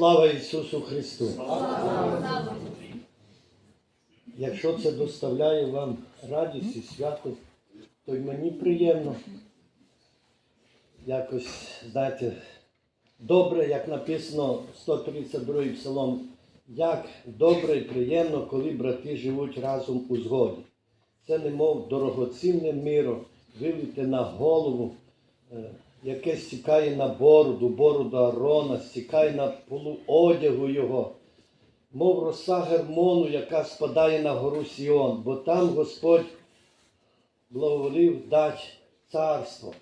Слава Ісусу Христу! Якщо це доставляє вам радість і свято, то й мені приємно. Якось, знаєте, добре, як написано 132 псалом, як добре і приємно, коли брати живуть разом у згоді. Це немов дорогоцінне миро, виліте на голову, е, яке стікає на бороду, бороду Арона, стікає на полу одягу його, мов роса гермону, яка спадає на гору Сіон, бо там Господь благоволів дать царство.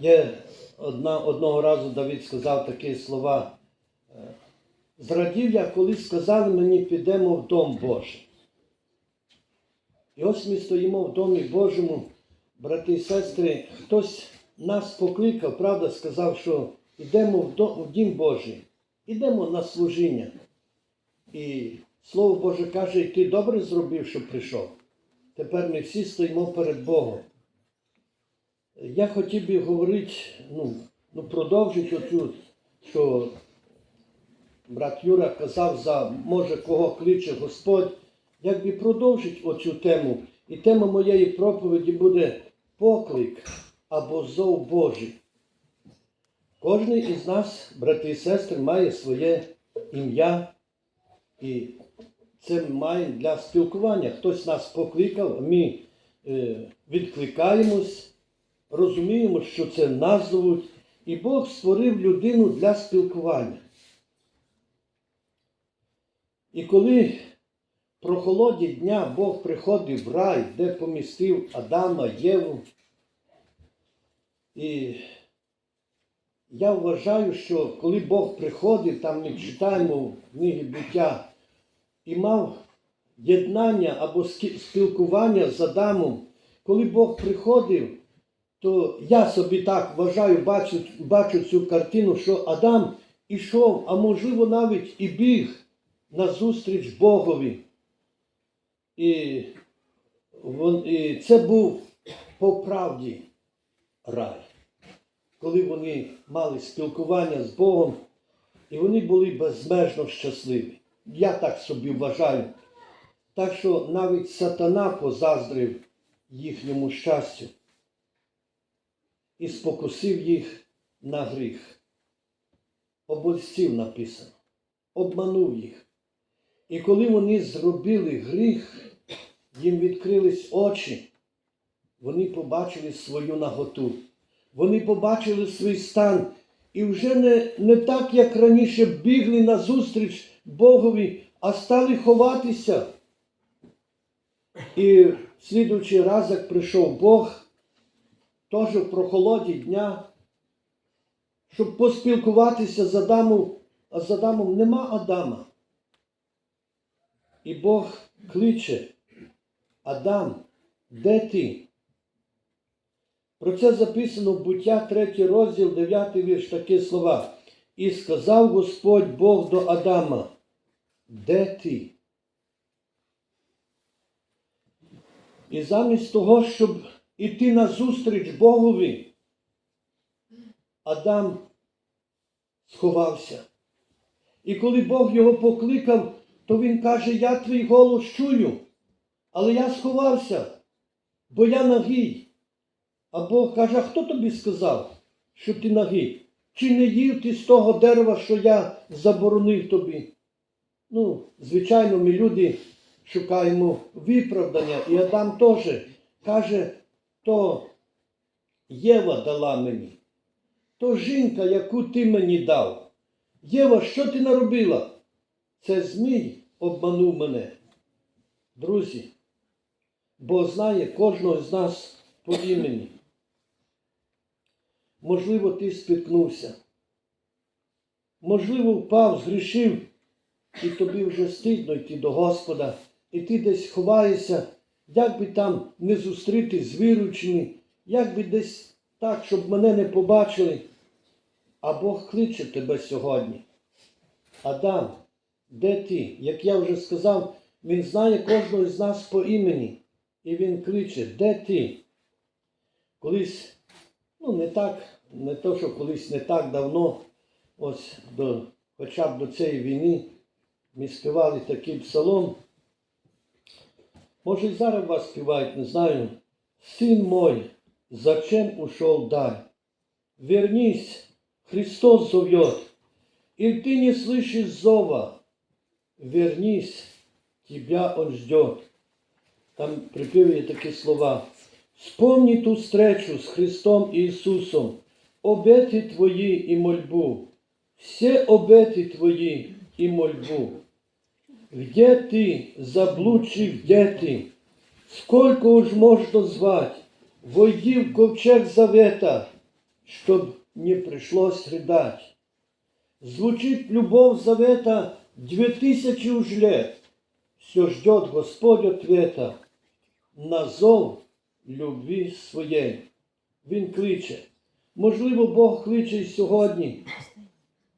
Є одна, одного разу Давид сказав такі слова. Зрадів я, коли сказали мені, підемо в дом Божий. І ось ми стоїмо в домі Божому, брати і сестри, хтось нас покликав, правда, сказав, що йдемо в, дім Божий, йдемо на служіння. І Слово Боже каже, і ти добре зробив, що прийшов. Тепер ми всі стоїмо перед Богом. Я хотів би говорити, ну, ну продовжити оцю, що брат Юра казав за може кого кличе Господь, якби продовжити оцю тему. І тема моєї проповіді буде поклик або зов Божий. Кожен із нас, брати і сестри, має своє ім'я, і це маємо для спілкування. Хтось нас покликав, ми е, відкликаємось, розуміємо, що це нас і Бог створив людину для спілкування. І коли про холоді дня Бог приходив в рай, де помістив Адама, Єву. І я вважаю, що коли Бог приходив, там ми читаємо в книгі буття, і мав єднання або спілкування з Адамом, коли Бог приходив, то я собі так вважаю, бачу, бачу цю картину, що Адам ішов, а можливо навіть і біг назустріч Богові. І, і це був по правді рай, коли вони мали спілкування з Богом, і вони були безмежно щасливі. Я так собі вважаю. Так що навіть сатана позаздрив їхньому щастю і спокусив їх на гріх. Обольстів написано, обманув їх. І коли вони зробили гріх, їм відкрились очі, вони побачили свою наготу, вони побачили свій стан і вже не, не так, як раніше, бігли назустріч Богові, а стали ховатися. І в слідуючий раз, як прийшов Бог, теж в прохолоді дня, щоб поспілкуватися з Адамом, а з Адамом нема Адама. І Бог кличе, Адам, де ти? Про це записано в буття 3 розділ, 9 вірш, такі слова. І сказав Господь Бог до Адама, де ти? І замість того, щоб іти назустріч Богові, Адам сховався. І коли Бог його покликав, то він каже, я твій голос чую, але я сховався, бо я нагий. А Бог каже, а хто тобі сказав, що ти нагий? Чи не їв ти з того дерева, що я заборонив тобі? Ну, звичайно, ми люди шукаємо виправдання. І Адам теж каже, то Єва дала мені, то жінка, яку ти мені дав. Єва, що ти наробила? Це Змій обманув мене. Друзі, Бог знає кожного з нас по імені. Можливо, ти спіткнувся. Можливо, впав, згрішив, і тобі вже стидно йти до Господа, і ти десь ховаєшся, як би там не зустріти з віруючими, як би десь так, щоб мене не побачили. А Бог кличе тебе сьогодні. Адам, де ти? Як я вже сказав, Він знає кожного з нас по імені. І Він кличе, де ти? Колись, ну не так, не то, що колись не так давно, ось до, хоча б до цієї війни ми співали такий псалом. Може, і зараз вас співають, не знаю. Сын мой, зачем ушел даль? Вернись, Христос зовет, и ты не слышишь зова. Вернись, тебя Он ждет. Там припевые такие слова. Вспомни ту встречу с Христом Иисусом, обеты Твои и мольбу, все обеты Твои и мольбу. Где ты, заблудший, где ты? Сколько уж можно звать? Войди в ковчег завета, чтоб не пришлось рыдать. Звучит любовь завета две тысячи уж лет. Все ждет Господь ответа на зов любві своєї. Він кличе. Можливо, Бог кличе і сьогодні,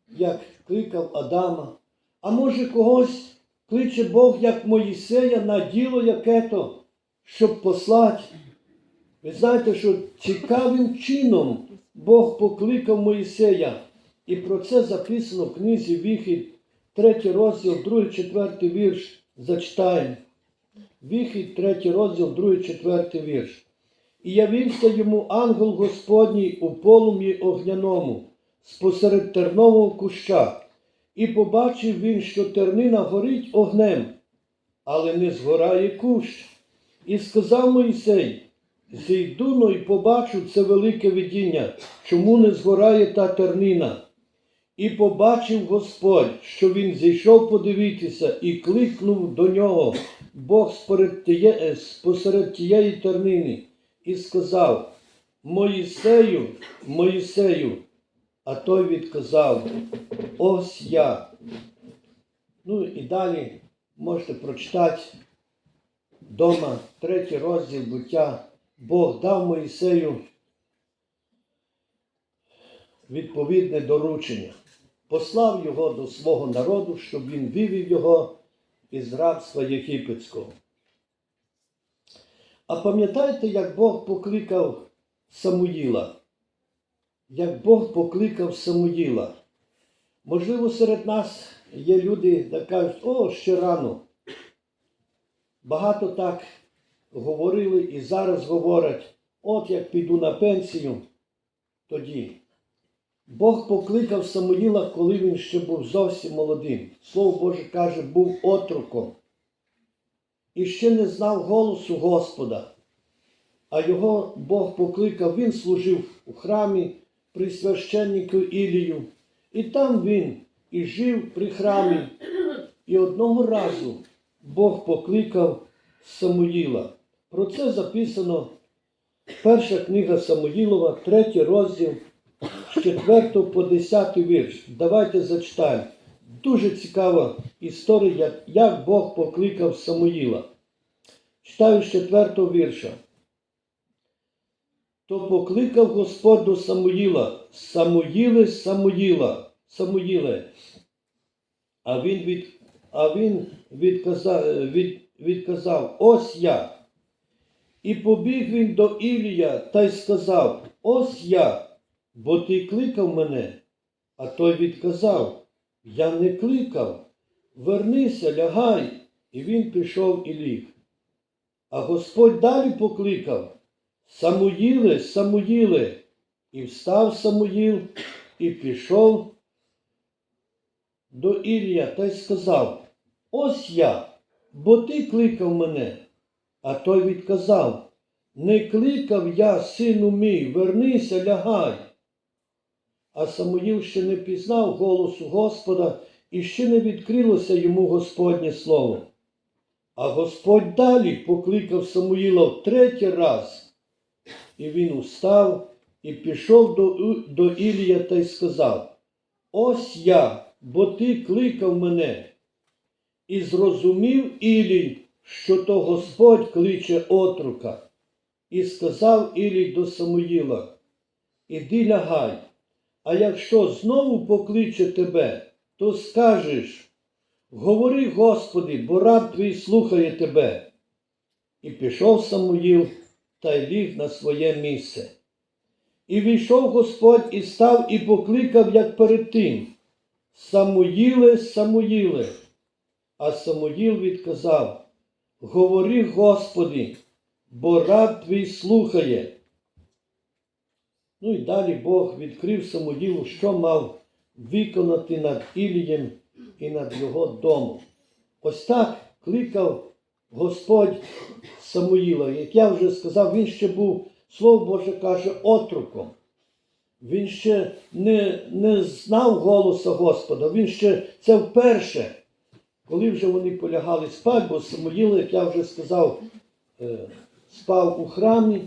як кликав Адама. А може когось кличе Бог, як Моїсея, на діло яке-то, щоб послати. Ви знаєте, що цікавим чином Бог покликав Моїсея. І про це записано в книзі Вихід, 3 розділ, 2, 4 вірш. Зачитаємо. Вихід, 3 розділ, 2, 4 вірш. І явився йому ангел Господній у полум'ї огняному, спосеред тернового куща, і побачив він, що тернина горить огнем, але не згорає кущ. І сказав Моїсей, зійду но і побачу це велике видіння, чому не згорає та тернина. І побачив Господь, що він зійшов подивитися, і кликнув до нього Бог е, тієї тернини, і сказав: Моїсею, Моїсею, а той відказав: Ось я. Ну і далі можете прочитати дома, третій розділ буття. Бог дав Моїсею відповідне доручення. Послав його до свого народу, щоб він вивів його із рабства єгипетського. А пам'ятаєте, як Бог покликав Самуїла? Як Бог покликав Самуїла? Можливо, серед нас є люди, які кажуть, о, ще рано. Багато так говорили і зараз говорять, от як піду на пенсію, тоді. Бог покликав Самуїла, коли він ще був зовсім молодим. Слово Боже каже, був отроком. І ще не знав голосу Господа. А його Бог покликав, він служив у храмі при священнику Ілію. І там він і жив при храмі. І одного разу Бог покликав Самуїла. Про це записано перша книга Самуїлова, третій розділ 4 по 10 вірш. Давайте зачитаємо. Дуже цікава історія, як- Бог покликав Самуїла. Читаю з 4 вірша. То покликав Господь до Самуїла, Самуїле, Самуїла, Самуїле. А він, від, а він відказав, від, відказав, ось я. І побіг він до Ілія та й сказав, ось я, бо ти кликав мене. А той відказав, я не кликав, вернися, лягай. І він пішов і ліг. А Господь далі покликав Самуїле, Самуїле, і встав Самуїл і пішов до Ілія та й сказав, ось я, бо ти кликав мене. А той відказав, не кликав я, сину мій, вернися, лягай. А Самуїл ще не пізнав голосу Господа і ще не відкрилося йому Господнє слово. А Господь далі покликав Самуїла в третій раз. І він устав і пішов до, до Ілія та й сказав: Ось я, бо ти кликав мене. І зрозумів Ілій, що то Господь кличе отрука. І сказав Ілій до Самуїла: Іди лягай, а якщо знову покличе тебе, то скажеш, говори, Господи, бо раб твій слухає тебе. І пішов Самуїл та й ліг на своє місце. І війшов Господь і став і покликав, як перед тим. Самуїле, Самуїле. А Самуїл відказав: Говори, Господи, бо раб твій слухає. Ну і далі Бог відкрив Самуїлу, що мав виконати над Ілієм і над його домом. Ось так кликав Господь Самуїла. Як я вже сказав, він ще був, Слово Боже каже, отроком. Він ще не, не знав голоса Господа. Він ще це вперше, коли вже вони полягали спати, бо Самуїл, як я вже сказав, е, спав у храмі.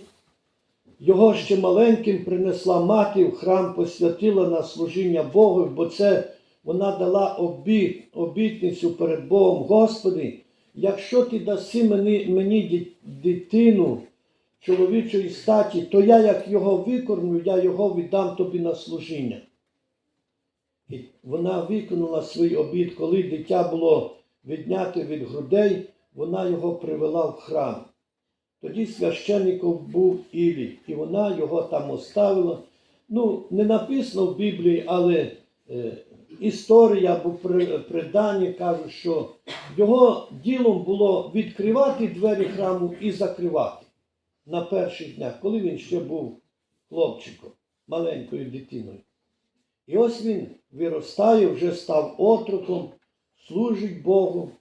Його ще маленьким принесла мати в храм, посвятила на служіння Богу, бо це вона дала обіт, обітницю перед Богом. Господи, якщо ти даси мені, мені дитину чоловічої статі, то я як його викормлю, я його віддам тобі на служіння. І вона виконала свій обід, коли дитя було відняте від грудей, вона його привела в храм. Тоді священником був Ілій, і вона його там оставила. Ну, не написано в Біблії, але е, історія або предання кажуть, що його ділом було відкривати двері храму і закривати на перших днях, коли він ще був хлопчиком, маленькою дитиною. І ось він виростає, вже став отроком, служить Богу.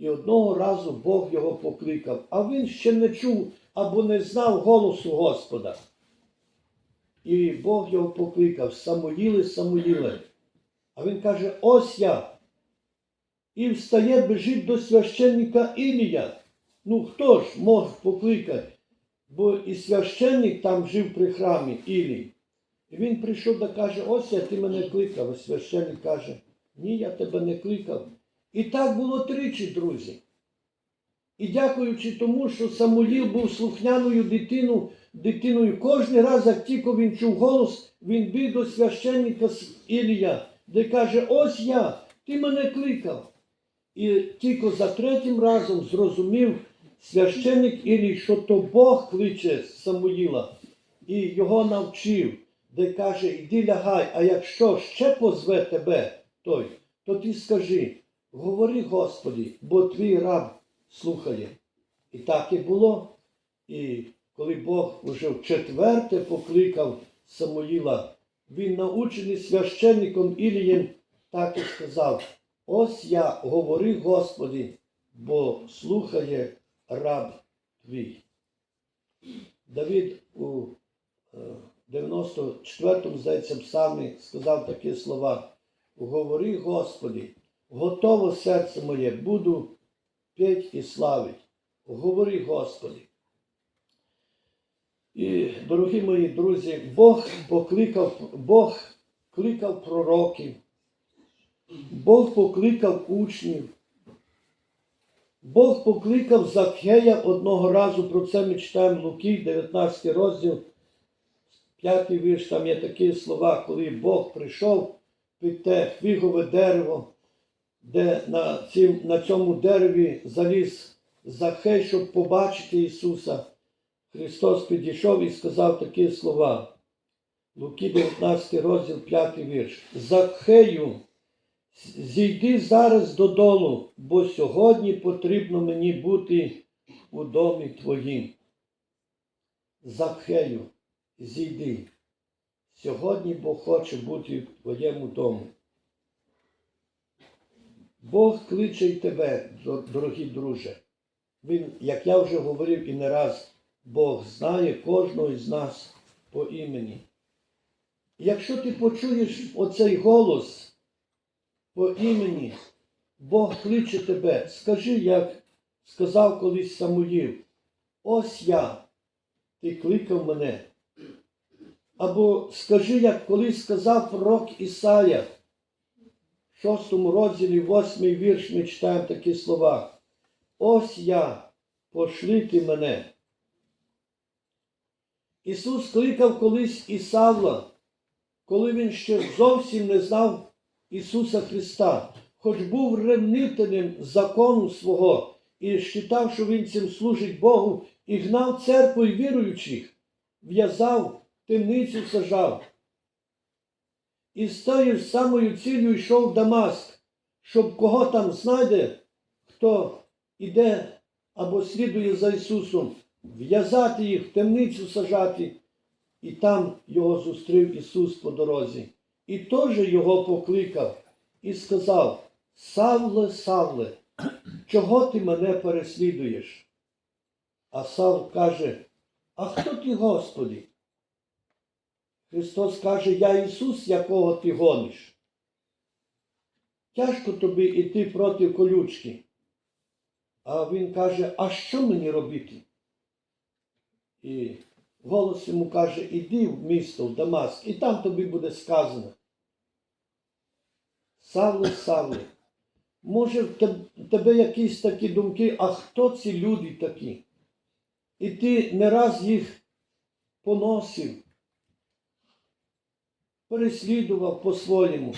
І одного разу Бог його покликав, а він ще не чув або не знав голосу Господа. І Бог його покликав Самуїле, Самуїле. А він каже: ось я. І встає, біжить до священника Ілія. Ну хто ж мог покликати? Бо і священник там жив при храмі Ілій. І він прийшов та каже, ось я ти мене кликав. А священник каже, ні, я тебе не кликав. І так було тричі, друзі. І дякуючи тому, що Самуїл був слухняною дитину, дитиною, кожен раз, як тільки він чув голос, він біг до священника Ілія, де каже, ось я, ти мене кликав. І тільки за третім разом зрозумів священник Ілій, що то Бог кличе Самуїла, і його навчив, де каже, іди лягай, а якщо ще позве тебе той, то ти скажи, говори, Господи, бо твій раб слухає. І так і було. І коли Бог уже в четверте покликав Самуїла, він научений священником Ілієм, так і сказав: Ось я говори, Господи, бо слухає раб твій. Давид у е, 94-му, здається, псалмі сказав такі слова: Говори, Господи, готово серце моє, буду петь і славить. Говори, Господи. І, дорогі мої друзі, Бог покликав, Бог кликав пророків, Бог покликав учнів, Бог покликав Закхея одного разу, про це ми читаємо Луки, 19 розділ, 5 вірш, там є такі слова, коли Бог прийшов під те хвігове дерево, де на, цім, на цьому дереві заліз Захей, щоб побачити Ісуса. Христос підійшов і сказав такі слова. Луки 19 розділ 5 вірш. Захею, зійди зараз додолу, бо сьогодні потрібно мені бути у домі твоїм. Захею, зійди. Сьогодні Бог хоче бути в твоєму дому. Бог кличе й тебе, дорогі друже. Він, як я вже говорив і не раз, Бог знає кожного з нас по імені. Якщо ти почуєш оцей голос по імені, Бог кличе тебе, скажи, як сказав колись Самуїл, ось я, ти кликав мене. Або скажи, як колись сказав пророк Ісая, шостому розділі, восьмий вірш, ми читаємо такі слова. Ось я, пошли ти мене. Ісус кликав колись і Савла, коли він ще зовсім не знав Ісуса Христа, хоч був ревнителем закону свого і вважав, що він цим служить Богу, і гнав церкву й віруючих, в'язав, темницю сажав. І з тою ж самою цілею йшов в Дамаск, щоб кого там знайде, хто іде або слідує за Ісусом, в'язати їх, в темницю сажати. І там його зустрів Ісус по дорозі. І теж його покликав і сказав: Савле, Савле, чого ти мене переслідуєш? А Савл каже, а хто ти, Господи? Христос каже, я Ісус, якого ти гониш. Тяжко тобі йти проти колючки. А він каже, а що мені робити? І голос йому каже, іди в місто, в Дамаск, і там тобі буде сказано. Савле, Савле, може в тебе якісь такі думки, а хто ці люди такі? І ти не раз їх поносив, переслідував по-своєму.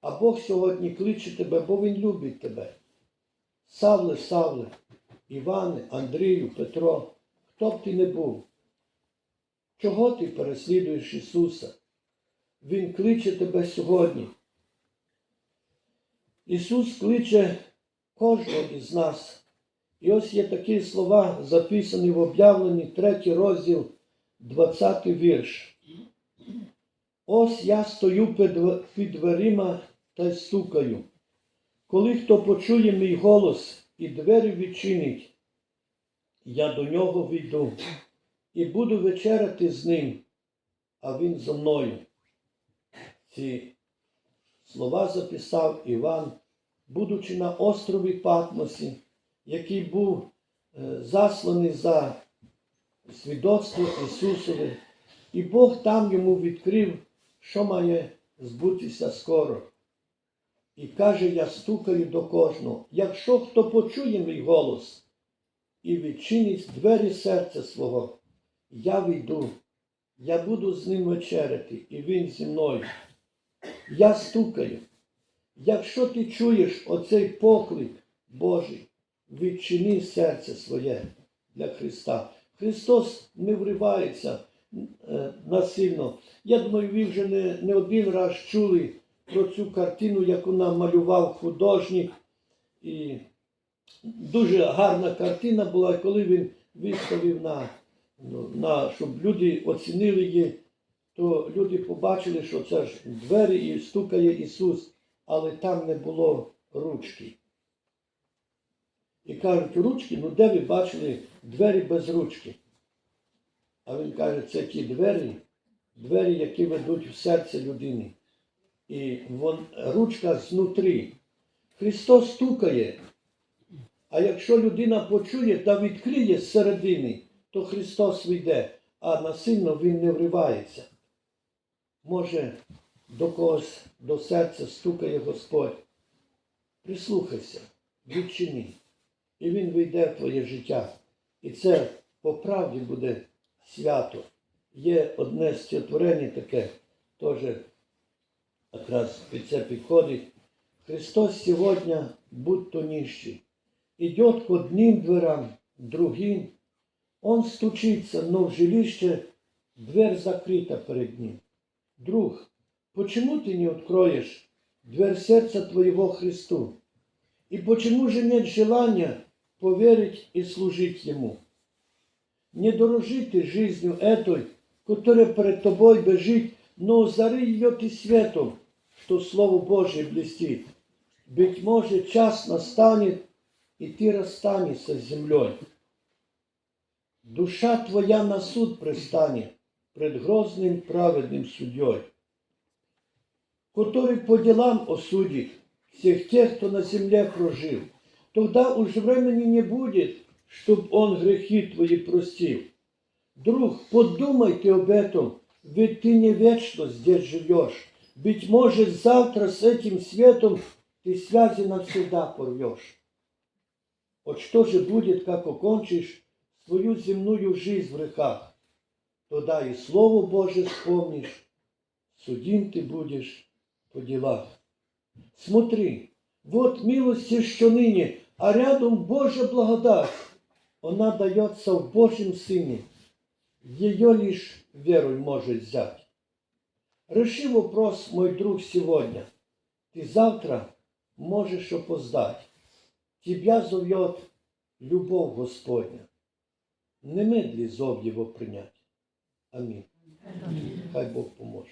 А Бог сьогодні кличе тебе, бо Він любить тебе. Савле, Савле, Іване, Андрію, Петро, хто б ти не був? Чого ти переслідуєш Ісуса? Він кличе тебе сьогодні. Ісус кличе кожного із нас. І ось є такі слова, записані в об'явленні, третій розділ, 20 вірш. Ось я стою під, дверима та й стукаю. Коли хто почує мій голос і двері відчинить, я до нього війду і буду вечеряти з ним, а він зо мною. Ці слова записав Іван, будучи на острові Патмосі, який був е, засланий за свідоцтво Ісусове, і Бог там йому відкрив, що має збутися скоро. І каже, я стукаю до кожного, якщо хто почує мій голос і відчинить двері серця свого, я війду, я буду з ним вечеряти, і він зі мною. Я стукаю. Якщо ти чуєш оцей поклик Божий, відчини серце своє для Христа. Христос не вривається насильно. Я думаю, ви вже не, не один раз чули про цю картину, яку нам малював художник. І дуже гарна картина була, коли він виставив на, ну, на щоб люди оцінили її, то люди побачили, що це ж двері і стукає Ісус, але там не було ручки. І кажуть, ручки, ну де ви бачили двері без ручки? А він каже, це ті двері, двері, які ведуть в серце людини. І вон, ручка знутрі. Христос стукає. А якщо людина почує та відкриє зсередини, то Христос вийде, а насильно Він не вривається. Може, до когось до серця стукає Господь. Прислухайся, відчини. І Він вийде в твоє життя. І це по правді буде свято. Є одне створення таке, теж якраз під це підходить. Христос сьогодні, будь то нищий, идет к одним дверям, другим. Он стучится, но в жилище дверь закрыта перед ним. Друг, почему ты не откроешь дверь сердца твоего Христу? И почему же нет желания поверить и служить Ему? Не дорожи ты жизнью этой, которая перед тобой бежит, но озари ее ты светом, что Слово Божие блестит. Быть может, час настанет, и ты расстанешься с землей. Душа твоя на суд пристанет пред грозным праведным судьей, который по делам осудит всех тех, кто на земле прожил. Тогда уж времени не будет, чтоб он грехи твои простил. Друг, подумай ты об этом, ведь ты не вечно здесь живешь. Быть может, завтра с этим светом ты связи навсегда порвешь. Вот что же будет, как окончишь свою земную жизнь в грехах? Тогда и Слово Божие вспомнишь, судим ты будешь по делах. Смотри, вот милости, что ныне, а рядом Божья благодать. Она дается в Божьем Сыне. ее лишь верой может взять. Реши вопрос, мой друг, сегодня. Ты завтра можешь опоздать. Тебя зовет любовь Господня. Не медли зов Его принять. Амінь. Хай Бог поможе.